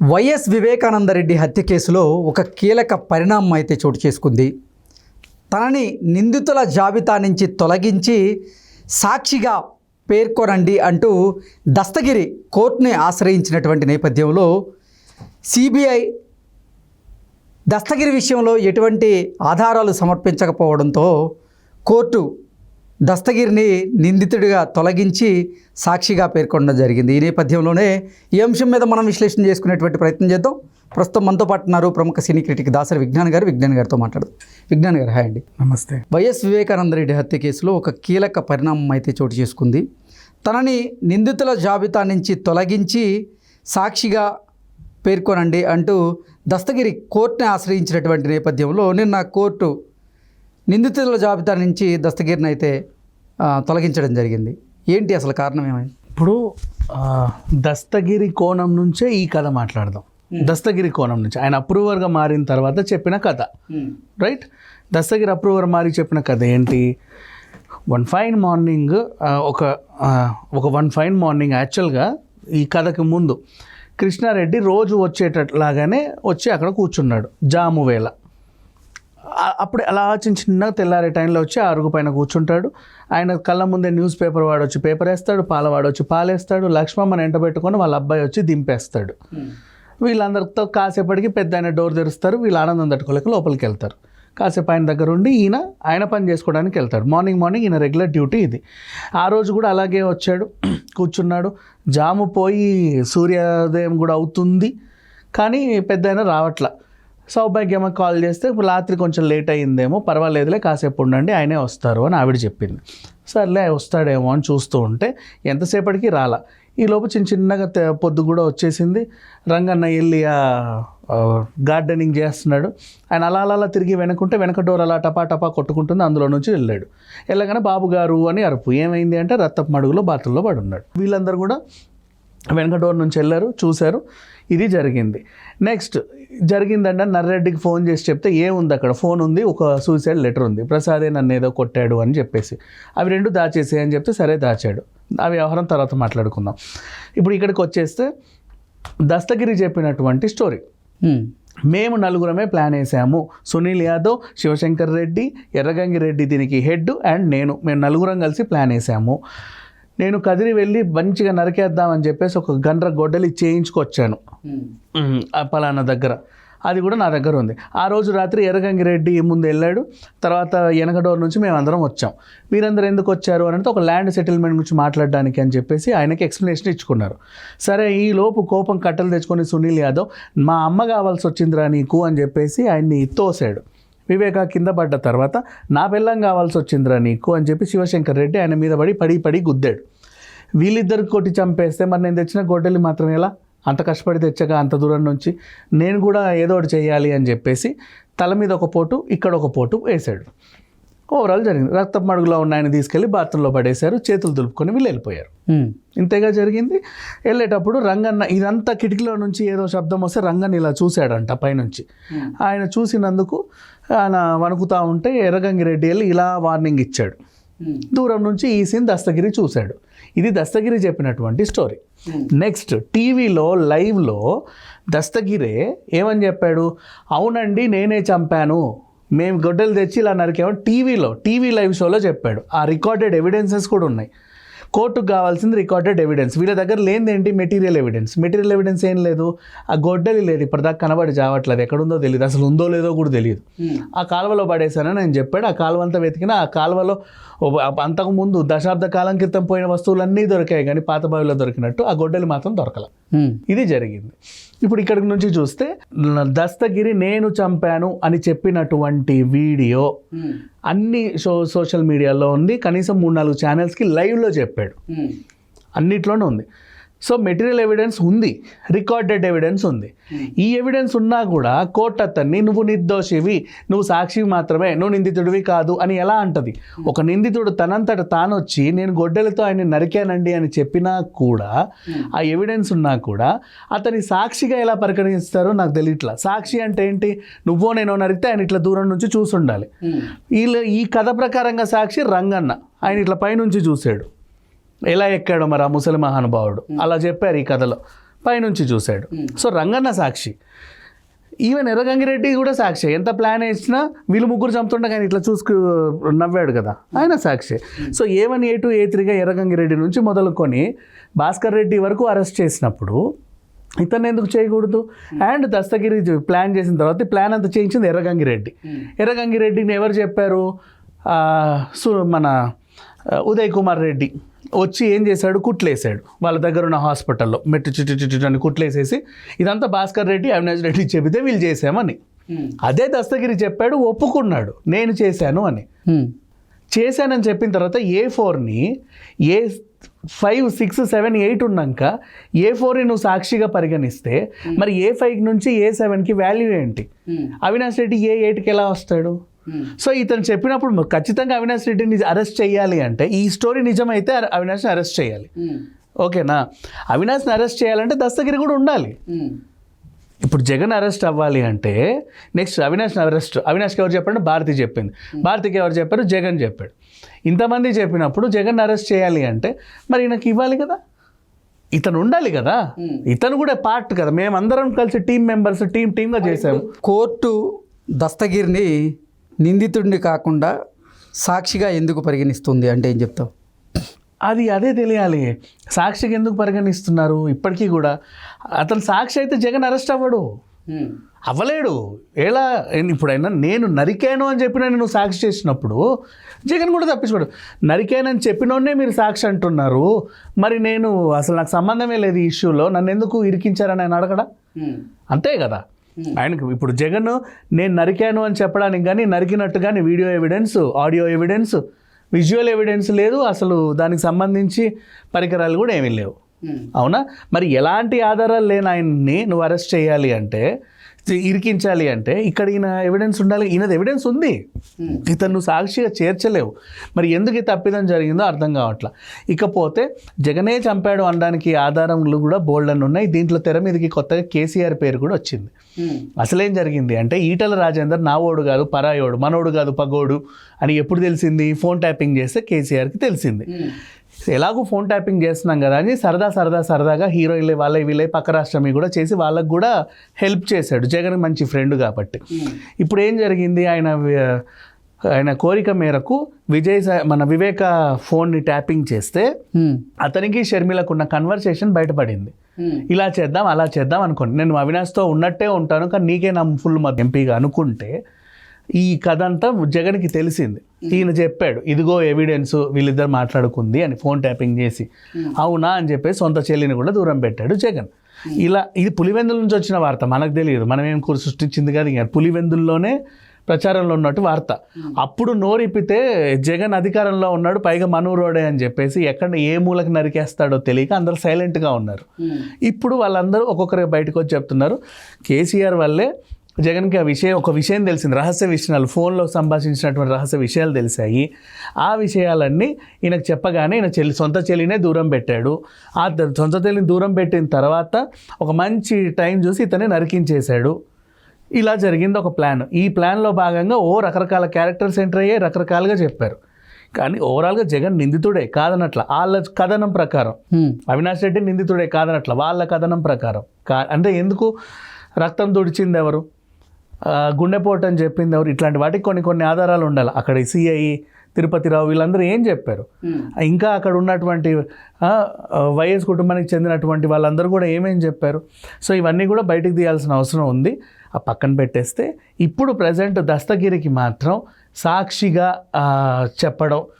YS Vivekananda Reddy హత్య కేసులో ఒక కీలక పరిణామం అయితే చోటు చేసుకుంది. తనని నిందితుల జాబితా నుంచి తొలగించి సాక్షిగా పేర్కొనండి అంటూ దస్తగిరి కోర్టుని ఆశ్రయించినటువంటి నేపథ్యంలో సిబిఐ దస్తగిరి విషయంలో ఎటువంటి ఆధారాలు సమర్పించకపోవడంతో కోర్టు దస్తగిరిని నిందితుడిగా తొలగించి సాక్షిగా పేర్కొనడం జరిగింది. ఈ నేపథ్యంలోనే ఈ అంశం మీద మనం విశ్లేషణ చేసుకునేటువంటి ప్రయత్నం చేద్దాం. ప్రస్తుతం మనతో పాటు ఉన్నారు ప్రముఖ సినీ క్రిటిక్ దాసరి విజ్ఞాన్ గారు. విజ్ఞాన్ గారితో మాట్లాడదు. విజ్ఞాన్ గారు హాయ్ అండి. నమస్తే. వైఎస్ వివేకానందరెడ్డి హత్య కేసులో ఒక కీలక పరిణామం అయితే చోటు చేసుకుంది. తనని నిందితుల జాబితా నుంచి తొలగించి సాక్షిగా పేర్కొనండి అంటూ దస్తగిరి కోర్టుని ఆశ్రయించినటువంటి నేపథ్యంలో నిన్న కోర్టు నిందితుల జాబితా నుంచి దస్తగిరిని అయితే తొలగించడం జరిగింది. ఏంటి అసలు కారణం ఏమైంది ఇప్పుడు దస్తగిరి కోణం నుంచే ఈ కథ మాట్లాడదాం. దస్తగిరి కోణం నుంచి. ఆయన అప్రూవర్గా మారిన తర్వాత చెప్పిన కథ. రైట్? దస్తగిరి అప్రూవర్ మారి చెప్పిన కథ ఏంటి? వన్ ఫైన్ మార్నింగ్ ఒక ఒక వన్ ఫైన్ మార్నింగ్ యాక్చువల్గా ఈ కథకి ముందు కృష్ణారెడ్డి రోజు వచ్చేటట్లాగానే వచ్చి అక్కడ కూర్చున్నాడు. జాము వేళ. అప్పుడే అలా చిన్న చిన్నగా తెల్లారే టైంలో వచ్చి ఆ అరుగు పైన కూర్చుంటాడు. ఆయన కళ్ళ ముందే న్యూస్ పేపర్ వాడు వచ్చి పేపర్ వేస్తాడు పాలవాడు వచ్చి పాలేస్తాడు లక్ష్మమ్మని ఎంట పెట్టుకొని వాళ్ళ అబ్బాయి వచ్చి దింపేస్తాడు. వీళ్ళందరితో కాసేపటికి పెద్ద ఆయన డోర్ తెరుస్తారు వీళ్ళు ఆనందం తట్టుకోలేక లోపలికి వెళ్తారు. కాసేపు ఆయన దగ్గర ఉండి ఈయన ఆయన పని చేసుకోవడానికి వెళ్తాడు. మార్నింగ్ మార్నింగ్ ఈయన రెగ్యులర్ డ్యూటీ ఇది. ఆ రోజు కూడా అలాగే వచ్చాడు కూర్చున్నాడు. జాము పోయి సూర్యోదయం కూడా అవుతుంది కానీ పెద్ద ఆయన రావట్లా. సౌభాగ్యమ్మ కాల్ చేస్తే ఇప్పుడు రాత్రి కొంచెం లేట్ అయ్యిందేమో పర్వాలేదులే కాసేపు ఉండండి ఆయనే వస్తారు అని ఆవిడ చెప్పింది. సర్లే వస్తాడేమో అని చూస్తూ ఉంటే ఎంతసేపటికి రాలా. ఈ లోపు చిన్న చిన్నగా పొద్దు కూడా వచ్చేసింది. రంగన్న వెళ్ళి ఆ గార్డెనింగ్ చేస్తున్నాడు. ఆయన అలా అలా అలా తిరిగి వెనకుంటే వెనక డోర్ అలా టపా టపా కొట్టుకుంటుంది అందులో నుంచి వెళ్ళాడు. వెళ్ళగానే బాబు గారు అని అరుపు. ఏమైంది అంటే రత్తపు మడుగులో బాతుల్లో పడి ఉన్నాడు వీళ్ళందరూ కూడా వెనక డోర్ నుంచి వెళ్ళారు చూశారు. ఇది జరిగింది. నెక్స్ట్ జరిగిందంటే నర్రెడ్డికి ఫోన్ చేసి చెప్తే ఏముంది అక్కడ? ఫోన్ ఉంది ఒక సూసైడ్ లెటర్ ఉంది. ప్రసాదే నన్ను ఏదో కొట్టాడు అని చెప్పేసి. అవి రెండు దాచేసే అని చెప్తే సరే దాచాడు. ఆ వ్యవహారం తర్వాత మాట్లాడుకుందాం. ఇప్పుడు ఇక్కడికి వచ్చేస్తే దస్తగిరి చెప్పినటువంటి స్టోరీ. మేము నలుగురమే ప్లాన్ వేసాము. సునీల్ యాదవ్ శివశంకర్ రెడ్డి ఎర్రగంగి రెడ్డి దీనికి హెడ్ అండ్ నేను. మేము నలుగురం కలిసి ప్లాన్ వేసాము. నేను కదిరి వెళ్ళి మంచిగా నరికేద్దామని చెప్పేసి ఒక గండ్ర గొడ్డలి చేయించుకొచ్చాను. పలానా దగ్గర. అది కూడా నా దగ్గర ఉంది. ఆ రోజు రాత్రి ఎర్రగంగి రెడ్డి ముందు వెళ్ళాడు. తర్వాత వెనక డోర్ నుంచి మేము అందరం వచ్చాం. మీరందరూ ఎందుకు వచ్చారు అని అంటే ఒక ల్యాండ్ సెటిల్మెంట్ గురించి మాట్లాడడానికి అని చెప్పేసి ఆయనకి ఎక్స్ప్లెనేషన్ ఇచ్చుకున్నారు. సరే ఈ లోపు కోపం కట్టలు తెచ్చుకొని సునీల్ యాదవ్ మా అమ్మ కావాల్సి వచ్చిందిరా నీకు అని చెప్పేసి ఆయన్ని తోసాడు. వివేక కింద పడ్డ తర్వాత నా బెల్లం కావాల్సి వచ్చిందిరా నీకు అని చెప్పి శివశంకర్ రెడ్డి ఆయన మీద పడి పడి పడి గుద్దాడు. వీళ్ళిద్దరు కొట్టి చంపేస్తే మరి నేను తెచ్చిన గొడ్డలి మాత్రం ఎలా? అంత కష్టపడి తెచ్చగా అంత దూరం నుంచి నేను కూడా ఏదో ఒకటి చేయాలి అని చెప్పేసి తల మీద ఒక పోటు ఇక్కడ ఒక పోటు వేశాడు. ఓవరాల్ జరిగింది. రక్తపు మడుగులో ఉన్న ఆయన తీసుకెళ్ళి బాత్రూంలో పడేశారు. చేతులు దులుపుకొని వీళ్ళు వెళ్ళిపోయారు. ఇంతేగా జరిగింది. వెళ్ళేటప్పుడు రంగన్న ఇదంతా కిటికీలో నుంచి ఏదో శబ్దం వస్తే రంగన్ ఇలా చూశాడంట పైనుంచి. ఆయన చూసినందుకు ఆయన వణుకుతా ఉంటే ఎర్రగంగిరెడ్డి వెళ్ళి ఇలా వార్నింగ్ ఇచ్చాడు. దూరం నుంచి ఈ సీన్ దస్తగిరి చూశాడు. ఇది దస్తగిరి చెప్పినటువంటి స్టోరీ. నెక్స్ట్ టీవీలో లైవ్లో దస్తగిరే ఏమని చెప్పాడు? అవునండి నేనే చంపాను. మేము గొడ్డలు తెచ్చి ఇలా నరికాము. టీవీలో టీవీ లైవ్ షోలో చెప్పాడు. ఆ రికార్డెడ్ ఎవిడెన్సెస్ కూడా ఉన్నాయి. కోర్టుకు కావాల్సింది రికార్డెడ్ ఎవిడెన్స్ వీళ్ళ దగ్గర లేనిది ఏంటి? మెటీరియల్ ఎవిడెన్స్ మెటీరియల్ ఎవిడెన్స్ ఏం లేదు. ఆ గొడ్డలి లేదు. ఇప్పటిదాకా కనబడి చావట్లేదు. ఎక్కడుందో తెలియదు అసలు ఉందో లేదో కూడా తెలియదు ఆ కాలువలో పడేశానని నేను చెప్పాడు. ఆ కాలువ అంతా వెతికినా ఆ కాలువలో ఓ- అంతకు ముందు దశాబ్ద కాలం క్రితం పోయిన వస్తువులన్నీ దొరికాయి కానీ పాత బావిలో దొరికినట్టు ఆ గొడ్డలి మాత్రం దొరకల. ఇది జరిగింది. ఇప్పుడు ఇక్కడి నుంచి చూస్తే దస్తగిరి నేను చంపాను అని చెప్పినటువంటి వీడియో. అన్ని సో సోషల్ మీడియాలో ఉంది కనీసం మూడు నాలుగు ఛానల్స్కి లైవ్లో చెప్పాడు. అన్నిట్లోనే ఉంది సో మెటీరియల్ ఎవిడెన్స్ ఉంది రికార్డెడ్ ఎవిడెన్స్ ఉంది. ఈ ఎవిడెన్స్ ఉన్నా కూడా కోర్టు అతన్ని నువ్వు నిర్దోషివి నువ్వు సాక్షి మాత్రమే నువ్వు నిందితుడివి కాదు అని ఎలా అంటది? ఒక నిందితుడు తనంతట తాను వచ్చి నేను గొడ్డలతో ఆయన నరికానండి అని చెప్పినా కూడా ఆ ఎవిడెన్స్ ఉన్నా కూడా అతని సాక్షిగా ఎలా పరిగణిస్తారో నాకు తెలియట్లా సాక్షి అంటే ఏంటి? నువ్వో నేను నరికితే ఆయన ఇట్లా దూరం నుంచి చూసుండాలి. వీళ్ళు ఈ కథ ప్రకారంగా సాక్షి రంగన్న ఆయన ఇట్లా పైనుంచి చూశాడు ఎలా ఎక్కాడో మరి ఆ ముసలి మహానుభావుడు. అలా చెప్పారు ఈ కథలో. పైనుంచి చూశాడు. సో రంగన్న సాక్షి. ఈవెన్ ఎర్రగంగిరెడ్డి కూడా సాక్షి. ఎంత ప్లాన్ వేసినా వీళ్ళు ముగ్గురు చంపుతుండే కానీ ఇట్లా చూసుకు నవ్వాడు కదా. ఆయన సాక్షి. So A one A two A త్రీగా Erragangireddy నుంచి మొదలుకొని భాస్కర్ రెడ్డి వరకు అరెస్ట్ చేసినప్పుడు ఇతన్ని ఎందుకు చేయకూడదు? అండ్ దస్తగిరి ప్లాన్ చేసిన తర్వాత ప్లాన్ అంతా చేయించింది ఎర్రగంగిరెడ్డి. ఎర్రగంగిరెడ్డిని ఎవరు చెప్పారు? మన ఉదయ్ కుమార్ రెడ్డి. వచ్చి ఏం చేశాడు? కుట్లేసాడు వాళ్ళ దగ్గర ఉన్న హాస్పిటల్లో. మెట్టు చుట్టు చుట్టు అని కుట్లేసేసి ఇదంతా భాస్కర్ రెడ్డి అవినాష్ రెడ్డి చెబితే వీళ్ళు చేసామని అదే దస్తగిరి చెప్పాడు ఒప్పుకున్నాడు. నేను చేశాను అని. చేశానని చెప్పిన తర్వాత A ఫోర్ని A five six seven eight ఉన్నాక ఏ ఫోర్ని నువ్వు సాక్షిగా పరిగణిస్తే మరి ఏ ఫైవ్ నుంచి ఏ సెవెన్కి వాల్యూ ఏంటి? అవినాష్ రెడ్డి ఏ ఎయిట్కి ఎలా వస్తాడు? సో ఇతను చెప్పినప్పుడు ఖచ్చితంగా అవినాష్ రెడ్డిని అరెస్ట్ చేయాలి అంటే ఈ స్టోరీ నిజమైతే అవినాష్ని అరెస్ట్ చేయాలి. ఓకేనా అవినాష్ని అరెస్ట్ చేయాలంటే దస్తగిరి కూడా ఉండాలి. ఇప్పుడు జగన్ అరెస్ట్ అవ్వాలి అంటే నెక్స్ట్ అవినాష్ అరెస్ట్ అవినాష్కి ఎవరు చెప్పారు భారతి చెప్పింది. భారతికి ఎవరు చెప్పారు? జగన్ చెప్పాడు. ఇంతమంది చెప్పినప్పుడు జగన్ అరెస్ట్ చేయాలి అంటే మరి ఈయనకి ఇవ్వాలి కదా? ఇతను ఉండాలి కదా? ఇతను కూడా పార్ట్ కదా. మేమందరం కలిసి టీం మెంబర్స్ టీం టీమ్గా చేసాము కోర్టు దస్తగిరిని నిందితుడిని కాకుండా సాక్షిగా ఎందుకు పరిగణిస్తుంది అంటే ఏం చెప్తావు? అది అదే తెలియాలి. సాక్షికి ఎందుకు పరిగణిస్తున్నారు? ఇప్పటికీ కూడా అతను సాక్షి అయితే జగన్ అరెస్ట్ అవ్వడు. అవ్వలేడు. ఎలా? ఇప్పుడైనా నేను నరికాను అని చెప్పిన నువ్వు సాక్షి చేసినప్పుడు జగన్ కూడా తప్పించుకోడు. నరికానని చెప్పినోనే మీరు సాక్షి అంటున్నారు. మరి నేను అసలు నాకు సంబంధమే లేదు ఈ ఇష్యూలో. నన్ను ఎందుకు ఇరికించారని ఆయన అడగడా? అంతే కదా. ఆయనకు ఇప్పుడు జగన్ నేను నరికాను అని చెప్పడానికి కానీ నరికినట్టు కానీ video evidence audio evidence visual evidence లేదు అసలు దానికి సంబంధించి పరికరాలు కూడా ఏమీ లేవు. అవునా? మరి ఎలాంటి ఆధారాలు లేని ఆయన్ని నువ్వు అరెస్ట్ చేయాలి అంటే ఇరికించాలి అంటే ఇక్కడ ఈయన ఎవిడెన్స్ ఉండాలి. ఈయనది ఎవిడెన్స్ ఉంది. ఇతను నువ్వు సాక్షిగా చేర్చలేవు. మరి ఎందుకు ఈ తప్పిదం జరిగిందో అర్థం కావట్లా. ఇకపోతే జగనే చంపాడు అనడానికి ఆధారములు కూడా బోల్డ్ అని ఉన్నాయి. దీంట్లో తెర మీదకి కొత్తగా కేసీఆర్ పేరు కూడా వచ్చింది. అసలేం జరిగింది అంటే ఈటల రాజేందర్ నావోడు కాదు పరాయోడు మనోడు కాదు పగోడు అని ఎప్పుడు తెలిసింది? ఫోన్ ట్యాపింగ్ చేస్తే కేసీఆర్కి తెలిసింది. ఎలాగో ఫోన్ ట్యాపింగ్ చేస్తున్నాం కదా అని సరదా సరదా సరదాగా హీరోయిన్లే వాళ్ళే వీళ్ళే పక్క రాష్ట్రమి కూడా చేసి వాళ్ళకు కూడా హెల్ప్ చేశాడు. జగన్ మంచి ఫ్రెండ్ కాబట్టి. ఇప్పుడు ఏం జరిగింది? ఆయన ఆయన కోరిక మేరకు విజయ్ సా- మన వివేక ఫోన్ని ట్యాపింగ్ చేస్తే ఉమ్. అతనికి షర్మిలకు ఉన్న కన్వర్సేషన్ బయటపడింది. ఇలా చేద్దాం అలా చేద్దాం అనుకోండి. నేను అవినాష్తో ఉన్నట్టే ఉంటాను కానీ నీకే నా ఫుల్ ఎంపీగా అనుకుంటే ఈ కథ అంతా జగన్కి తెలిసింది. ఈయన చెప్పాడు ఇదిగో ఎవిడెన్స్ వీళ్ళిద్దరు మాట్లాడుకుంది అని ఫోన్ ట్యాపింగ్ చేసి. అవునా? అని చెప్పేసి సొంత చెల్లిని కూడా దూరం పెట్టాడు జగన్. ఇలా ఇది పులివెందుల నుంచి వచ్చిన వార్త మనకు తెలియదు. మనం ఏం కూర సృష్టించింది కాదు ఇంకా. పులివెందుల్లోనే ప్రచారంలో ఉన్నట్టు వార్త. అప్పుడు నోరిప్పితే జగన్ అధికారంలో ఉన్నాడు పైగా మనూరోడే అని చెప్పేసి ఎక్కడ ఏ మూలకు నరికేస్తాడో తెలియక అందరూ సైలెంట్గా ఉన్నారు. ఇప్పుడు వాళ్ళందరూ ఒక్కొక్కరికి బయటకు వచ్చి చెప్తున్నారు కేసీఆర్ వల్లే జగన్కి ఆ విషయం ఒక విషయం తెలిసింది. రహస్య విషయాలు ఫోన్లో సంభాషించినటువంటి రహస్య విషయాలు తెలిసాయి. ఆ విషయాలన్నీ ఈయనకు చెప్పగానే ఈయన చెల్లి సొంత చెల్లినే దూరం పెట్టాడు. ఆ సొంత చెల్లిని దూరం పెట్టిన తర్వాత ఒక మంచి టైం చూసి ఇతన్ని నరికించేశాడు. ఇలా జరిగింది ఒక ప్లాన్. ఈ ప్లాన్లో భాగంగా ఓ రకరకాల క్యారెక్టర్స్ ఎంటర్ అయ్యాయి రకరకాలుగా చెప్పారు. కానీ ఓవరాల్గా జగన్ నిందితుడే కాదనట్ల. వాళ్ళ కథనం ప్రకారం. అవినాష్ రెడ్డి నిందితుడే కాదనట్ల. వాళ్ళ కథనం ప్రకారం. కా అంటే ఎందుకు రక్తం తుడిచింది ఎవరు? గుండెపోటు అని చెప్పింది ఎవరు? ఇట్లాంటి వాటికి కొన్ని కొన్ని ఆధారాలు ఉండాలి. అక్కడ సిఐ తిరుపతిరావు వీళ్ళందరూ ఏం చెప్పారు? ఇంకా అక్కడ ఉన్నటువంటి వైఎస్ కుటుంబానికి చెందినటువంటి వాళ్ళందరూ కూడా ఏమేం చెప్పారు? సో ఇవన్నీ కూడా బయటికి తీయాల్సిన అవసరం ఉంది. ఆ పక్కన పెట్టేస్తే ఇప్పుడు ప్రజెంట్ దస్తగిరికి మాత్రం సాక్షిగా చెప్పడం